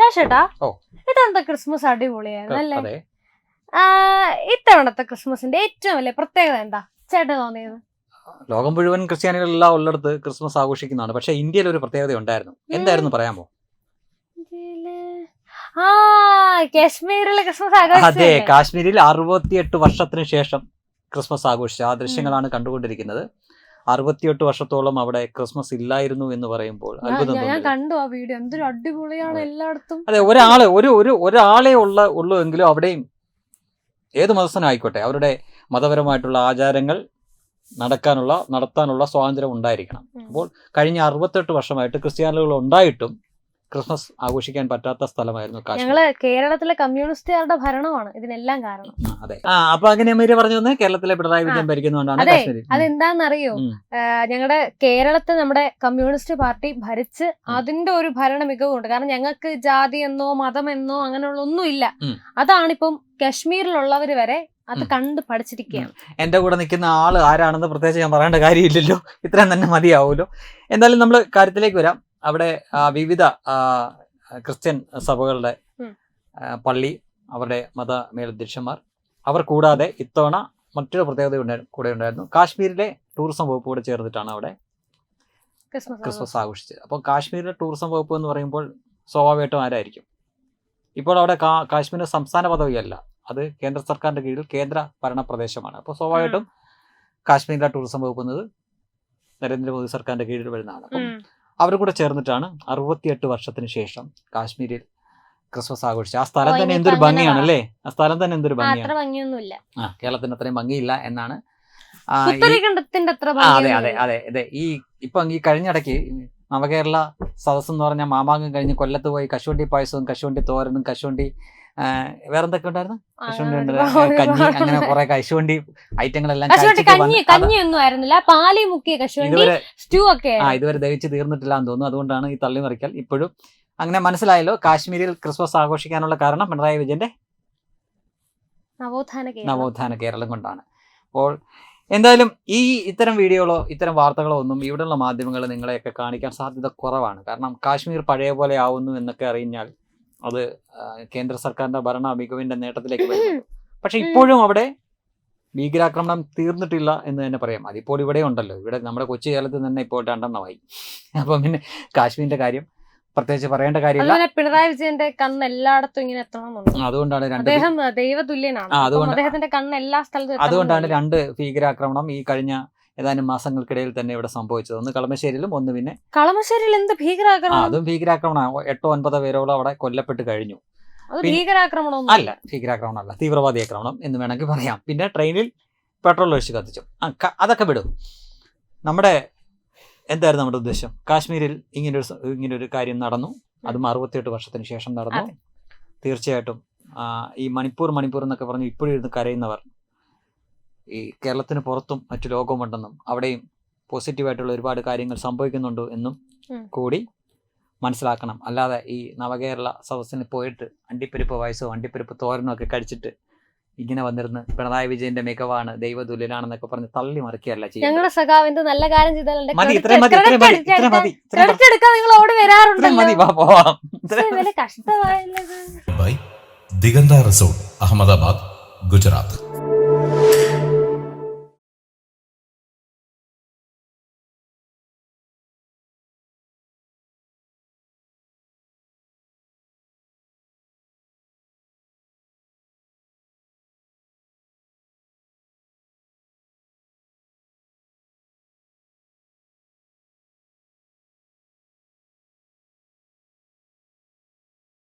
രാശേട്ടാ. ഇത്തവണത്തെ ക്രിസ്മസ് അടിപൊളിയായിരുന്നു അല്ലേ? ഇത്തവണത്തെ ക്രിസ്മസിന്റെ ഏറ്റവും വലിയ പ്രത്യേകത എന്താ? ചേട്ടൻ തോന്നിയത്? ലോകം മുഴുവൻ ക്രിസ്ത്യാനികൾ എല്ലാം ഉള്ളിടത്ത് ക്രിസ്മസ് ആഘോഷിക്കുന്നതാണ്. പക്ഷെ ഇന്ത്യയിൽ ഒരു പ്രത്യേകത ഉണ്ടായിരുന്നു. എന്തായിരുന്നു പറയാമോ? ആ കാശ്മീരിലെ ക്രിസ്മസ് അതെ കാശ്മീരിൽ അറുപത്തിയെട്ട് വർഷത്തിന് ശേഷം ക്രിസ്മസ് ആഘോഷിച്ചു ആ ദൃശ്യങ്ങളാണ് കണ്ടുകൊണ്ടിരിക്കുന്നത്. അറുപത്തിയെട്ട് വർഷത്തോളം അവിടെ ക്രിസ്മസ് ഇല്ലായിരുന്നു എന്ന് പറയുമ്പോൾ ഞാൻ- അത്ഭുതം ഞാൻ- ഞാൻ കണ്ടു ആ വീഡിയോ. എന്തൊരു അടിപൊളിയാണ്. എല്ലായിടത്തും. അതെ ഒരാളെ ഒരു ഒരു ഒരാളെ ഉള്ള ഉള്ളൂ എങ്കിലും അവിടെയും ഏത് മതസ്ഥനായിക്കോട്ടെ അവരുടെ മതപരമായിട്ടുള്ള ആചാരങ്ങൾ നടക്കാനുള്ള നടത്താനുള്ള സ്വാതന്ത്ര്യം ഉണ്ടായിരിക്കണം. അപ്പോൾ കഴിഞ്ഞ അറുപത്തെട്ട് വർഷമായിട്ട് ക്രിസ്ത്യാനികൾ ഉണ്ടായിട്ടും ക്രിസ്മസ് ആഘോഷിക്കാൻ പറ്റാത്ത സ്ഥലമായിരുന്നു ഞങ്ങൾ കേരളത്തിലെ കമ്മ്യൂണിസ്റ്റുകാരുടെ ഭരണമാണ്. ഇതിനെല്ലാം കാരണം. അതെ. ആ അപ്പൊ അങ്ങനെ പറഞ്ഞു വന്നേ കേരളത്തിലെ പിണറായി വിജയൻ ഭരിക്കുന്നതുകൊണ്ടാണ് അതെ. അതെന്താണെന്നറിയോ ഞങ്ങളുടെ കേരളത്തെ നമ്മുടെ കമ്മ്യൂണിസ്റ്റ് പാർട്ടി ഭരിച്ച് അതിന്റെ ഒരു ഭരണ മികവുണ്ട് കാരണം ഞങ്ങൾക്ക് ജാതി എന്നോ മതം എന്നോ അങ്ങനെയുള്ള ഒന്നും ഇല്ല. അതാണിപ്പം കശ്മീരിലുള്ളവർ വരെ അത്. കണ്ട് പഠിച്ചിരിക്കുകയാണ്. എന്റെ കൂടെ നിൽക്കുന്ന ആൾ ആരാണെന്ന് പ്രത്യേകിച്ച് ഞാൻ പറയേണ്ട കാര്യമില്ലല്ലോ. ഇത്രയും തന്നെ മതിയാവുമല്ലോ എന്തായാലും നമ്മൾ കാര്യത്തിലേക്ക് വരാം. അവിടെ വിവിധ ക്രിസ്ത്യൻ സഭകളുടെ പള്ളി അവരുടെ മത മേലധ്യക്ഷന്മാർ. അവർ കൂടാതെ ഇത്തവണ മറ്റൊരു പ്രത്യേകത കൂടെ ഉണ്ടായിരുന്നു. കാശ്മീരിലെ ടൂറിസം വകുപ്പ് കൂടെ ചേർന്നിട്ടാണ് അവിടെ ക്രിസ്മസ് ആഘോഷിച്ചത്. അപ്പോൾ കാശ്മീരിലെ ടൂറിസം വകുപ്പ് എന്ന് പറയുമ്പോൾ സ്വാഭാവികമായിട്ടും ആരായിരിക്കും? ഇപ്പോൾ അവിടെ കാ- കാശ്മീർ സംസ്ഥാന പദവിയല്ല. അത് കേന്ദ്ര സർക്കാരിന്റെ കീഴിൽ കേന്ദ്ര ഭരണ പ്രദേശമാണ് അപ്പോൾ സ്വാഭാവികമായിട്ടും കാശ്മീരിലെ ടൂറിസം വകുപ്പ് എന്നത് നരേന്ദ്രമോദി സർക്കാരിന്റെ കീഴിൽ വരുന്നതാണ്. അപ്പം. അവർ കൂടെ ചേർന്നിട്ടാണ് അറുപത്തിയെട്ട് വർഷത്തിന് ശേഷം കാശ്മീരിൽ ക്രിസ്മസ് ആഘോഷിച്ചത്. ആ സ്ഥലം തന്നെ എന്തൊരു ഭംഗിയാണ് അല്ലേ ആ സ്ഥലം തന്നെ എന്തൊരു ഭംഗിയാണ്. ആ കേരളത്തിന് അത്രയും ഭംഗിയില്ല എന്നാണ്. അതെ അതെ അതെ അതെ. ഈ ഇപ്പം ഈ കഴിഞ്ഞിടയ്ക്ക് നവകേരള സദസ് എന്ന് പറഞ്ഞ മാമാങ്കം കഴിഞ്ഞ് കൊല്ലത്ത് പോയി കശുവണ്ടി പായസവും കശുവണ്ടി തോരനും കശുവണ്ടി വേറെ വേറെന്തൊക്കെ ഉണ്ടായിരുന്നു? കശുവണ്ടി ഉണ്ട് കഞ്ഞി അങ്ങനെ കുറെ കശുവണ്ടി ഐറ്റങ്ങളെല്ലാം ഇതുവരെ സ്റ്റൂ ഒക്കെ. ആ ഇതുവരെ ദഹിച്ച് തീർന്നിട്ടില്ല എന്ന് തോന്നുന്നു. അതുകൊണ്ടാണ് ഈ തള്ളിമറിക്കൽ ഇപ്പോഴും. അങ്ങനെ മനസ്സിലായല്ലോ കാശ്മീരിൽ ക്രിസ്മസ് ആഘോഷിക്കാനുള്ള കാരണം പിണറായി വിജയന്റെ നവോത്ഥാന കേരളം. കൊണ്ടാണ്. അപ്പോൾ എന്തായാലും ഈ ഇത്തരം വീഡിയോകളോ ഇത്തരം വാർത്തകളോ ഒന്നും ഇവിടെയുള്ള മാധ്യമങ്ങൾ നിങ്ങളെയൊക്കെ കാണിക്കാൻ സാധ്യത കുറവാണ്. കാരണം കാശ്മീർ പഴയ പോലെ ആവുന്നു എന്നൊക്കെ അറിഞ്ഞാൽ അത് കേന്ദ്ര സർക്കാരിന്റെ ഭരണ മികവിന്റെ നേട്ടത്തിലേക്ക് വരും പക്ഷെ ഇപ്പോഴും അവിടെ ഭീകരാക്രമണം തീർന്നിട്ടില്ല എന്ന് തന്നെ പറയാം. അതിപ്പോൾ ഇവിടെ ഉണ്ടല്ലോ. ഇവിടെ നമ്മുടെ കൊച്ചു കേരളത്തിൽ തന്നെ ഇപ്പോൾ രണ്ടെണ്ണമായി അപ്പം പിന്നെ കാശ്മീരിന്റെ കാര്യം പ്രത്യേകിച്ച് പറയേണ്ട കാര്യമില്ല. പിണറായി വിജയന്റെ കണ്ണ് എല്ലായിടത്തും ഇങ്ങനെ അതുകൊണ്ടാണ് അദ്ദേഹം ദൈവതുല്യനാണ്. അതുകൊണ്ട് അദ്ദേഹത്തിന്റെ കണ്ണ് എല്ലാ സ്ഥലത്തും അതുകൊണ്ടാണ് രണ്ട് ഭീകരാക്രമണം ഈ കഴിഞ്ഞ ഏതാനും മാസങ്ങൾക്കിടയിൽ തന്നെ ഇവിടെ സംഭവിച്ചത്. ഒന്ന് കളമശ്ശേരിയിലും ഒന്ന് പിന്നെ കളമശ്ശേരിയിൽ എന്ത് ഭീകരാക്രമണം? അതും ഭീകരാക്രമണം എട്ടോ ഒൻപതോ പേരോളം അവിടെ കൊല്ലപ്പെട്ട് കഴിഞ്ഞു. ഭീകരാക്രമണം അല്ല ഭീകരാക്രമണം അല്ല തീവ്രവാദി ആക്രമണം എന്ന് വേണമെങ്കിൽ പറയാം. പിന്നെ ട്രെയിനിൽ പെട്രോൾ ഒഴിച്ച് കത്തിച്ചു. അതൊക്കെ വിടും. നമ്മുടെ എന്തായിരുന്നു നമ്മുടെ ഉദ്ദേശം? കാശ്മീരിൽ ഇങ്ങനൊരു ഇങ്ങനൊരു കാര്യം നടന്നു. അതും അറുപത്തിയെട്ട് വർഷത്തിന് ശേഷം നടന്നു. തീർച്ചയായിട്ടും ഈ മണിപ്പൂർ മണിപ്പൂർ എന്നൊക്കെ പറഞ്ഞ് ഇപ്പോഴും ഇരുന്ന് കരയുന്നവർ ഈ കേരളത്തിന് പുറത്തും മറ്റു ലോകവുമുണ്ടെന്നും അവിടെയും പോസിറ്റീവായിട്ടുള്ള ഒരുപാട് കാര്യങ്ങൾ സംഭവിക്കുന്നുണ്ട് എന്നും കൂടി മനസ്സിലാക്കണം. അല്ലാതെ ഈ നവകേരള സദസ്സിന് പോയിട്ട് അണ്ടിപ്പരിപ്പ് വയസ്സോ അണ്ടിപ്പരിപ്പ് തോരനോ ഒക്കെ കഴിച്ചിട്ട് ഇങ്ങനെ വന്നിരുന്ന് പിണറായി വിജയന്റെ മികവാണ് ദൈവതുല്യനാണെന്നൊക്കെ പറഞ്ഞ് തള്ളി മറിക്കുകയല്ല ഞങ്ങളുടെ സഖാവ് എന്ത് നല്ല കാര്യം ചെയ്താലുണ്ട് കഷ്ടമായല്ലോ by Diganta Resort, Ahmedabad, Gujarat.